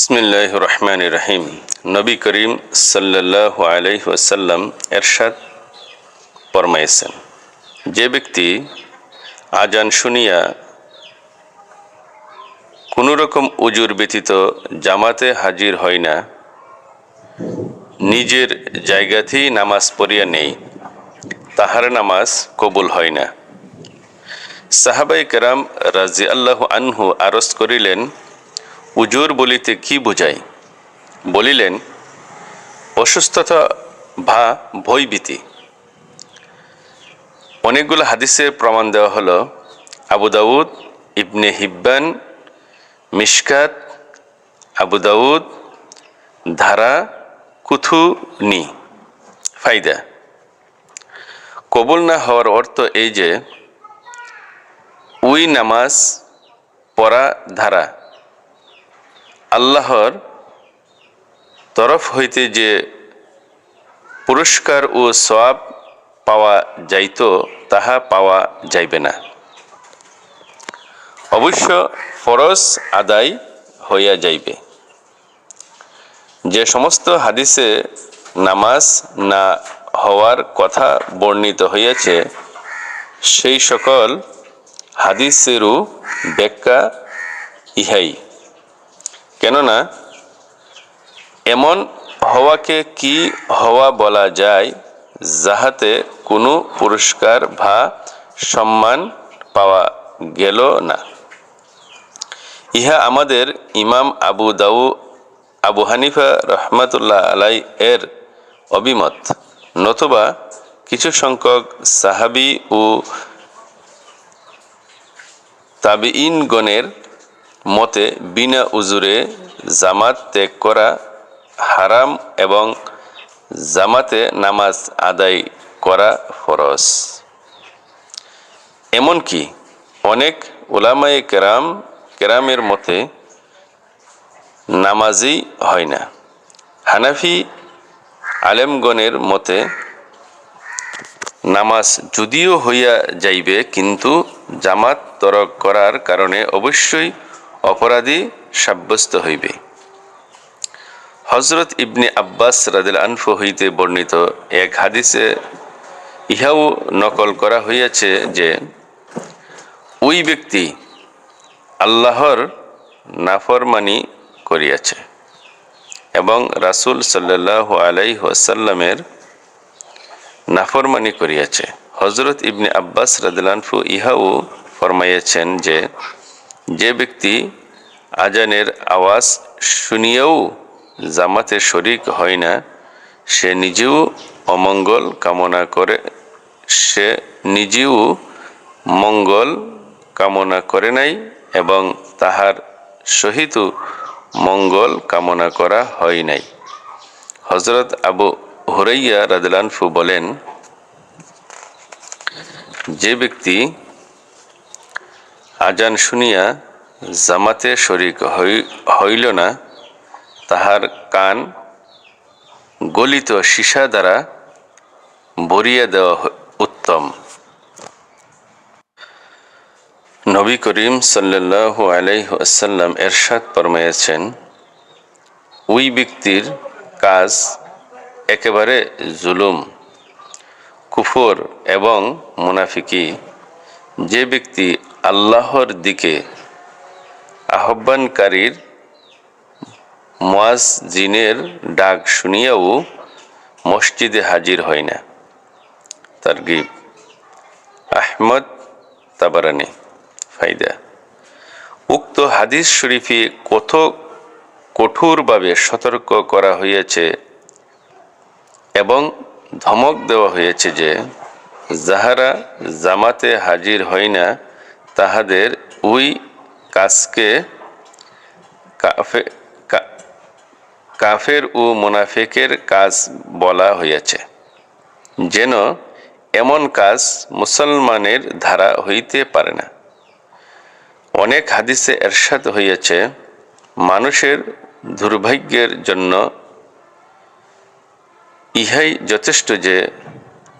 বিসমিল্লাহ রহমান রহিম। নবী করিম সাল্লাহ ওয়াসাল্লাম এরশাদ ফরমাইছেন যে ব্যক্তি আজান শুনিয়া কোনো রকম উজুর ব্যতীত জামাতে হাজির হয় না, নিজের জায়গাতেই নামাজ পড়িয়া নেই, তাহার নামাজ কবুল হয় না। সাহাবাই কেরাম রাজি আল্লাহ আনহু আরজ করিলেন উজুর বলিতে কি বোঝায় বলিলেন, অসুস্থতা বা ভয়ভীতি। অনেকগুলো হাদিসে প্রমাণ দেওয়া হলো, আবু দাউদ, ইবনে হিব্বান, মিশকাত, আবু দাউদ, ধারা, কুথুনি ফায়দা কবুল না হওয়ার অর্থ এই যে, উই নামাজ পড়া ধারা। আল্লাহর তরফ হইতে যে পুরস্কার ও সওয়াব পাওয়া যাইত, তাহা পাওয়া যাইবে না। অবশ্য ফরজ আদায় হইয়া যাইবে। যে সমস্ত হাদিসে নামাজ না হওয়ার কথা বর্ণিত হইয়াছে, সেই সকল হাদিসেরও ব্যাখ্যা ইহাই। কেননা এমন হওয়াকে কি হওয়া বলা যায় যাহাতে কোনো পুরস্কার বা সম্মান পাওয়া গেল না। ইহা আমাদের ইমাম আবু দাউ আবু হানিফা রহমাতুল্লাহ আলাই এর অভিমত, নতুবা কিছু সংখ্যক সাহাবি ও তাবিইনগণের মতে, বিনা উজুরে জামাত ত্যাগ করা হারাম এবং জামাতে নামাজ আদায় করা ফরজ। এমনকি অনেক ওলামায়ে কেরাম, কেরামের মতে, নামাজই হয় না। হানাফি আলেমগণের মতে, নামাজ যদিও হইয়া যাইবে, কিন্তু জামাত তরক করার কারণে অবশ্যই অপরাধী সাব্যস্ত হইবে। হজরত ইবনে আব্বাস রাদিল আনফু হইতে বর্ণিত এক হাদিসে ইহাও নকল করা হইয়াছে যে, ওই ব্যক্তি আল্লাহর নাফরমানি করিয়াছে এবং রাসুল সাল্লাহ আলাই ওয়াসাল্লামের নাফরমানি করিয়াছে। হজরত ইবনে আব্বাস রাদিলানফু ইহাও ফরমাইয়াছেন যে যে ব্যক্তি আজানের আওয়াজ শুনিয়েও জামাতে শরিক হয় না, সে নিজেও অমঙ্গল কামনা করে, সে নিজেও মঙ্গল কামনা করে নাই এবং তাহার সহিত মঙ্গল কামনা করা হয় নাই। হজরত আবু হরাইয়া রাদলানফু বলেন, যে ব্যক্তি আজান শুনিয়া জামাতে শরিক হইল না, তাহার কান গলিত সীসা দ্বারা বরিয়া দেওয়া উত্তম। নবী করিম সাল্লাহ আলাইসাল্লাম এরশাদ ফরমাইয়াছেন ওই ব্যক্তির কাজ একেবারে জুলুম, কুফর এবং মুনাফিকি। যে ব্যক্তি আল্লাহর দিকে আহ্বানকারীর জিনের ডাক শুনিয়াও মসজিদে হাজির হয় না। তার গিব আহমদ তাবারানি ফায়দা উক্ত হাদিস শরীফে কত কঠোরভাবে সতর্ক করা হয়েছে এবং ধমক দেওয়া হয়েছে যে, যাহারা জামাতে হাজির হয় না তাহাদের ওই কাজকে কাফে কাফের ও মুনাফেকের কাজ বলা হইয়াছে। যেন এমন কাজ মুসলমানের ধারা হইতে পারে না। অনেক হাদিসে এরশাদ হইয়াছে, মানুষের দুর্ভাগ্যের জন্য ইহাই যথেষ্ট যে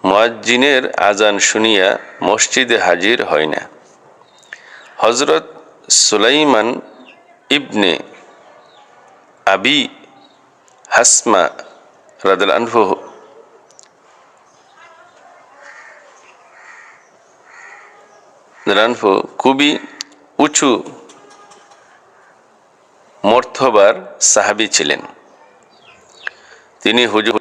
মুয়াজ্জিনের আজান শুনিয়া মসজিদে হাজির হয় না। হজরত সুলাইমান ইবনে আবি হাসমা রাদাল আনহু রানফু খুবই উঁচু মর্থবার সাহাবি ছিলেন। তিনি হুজুর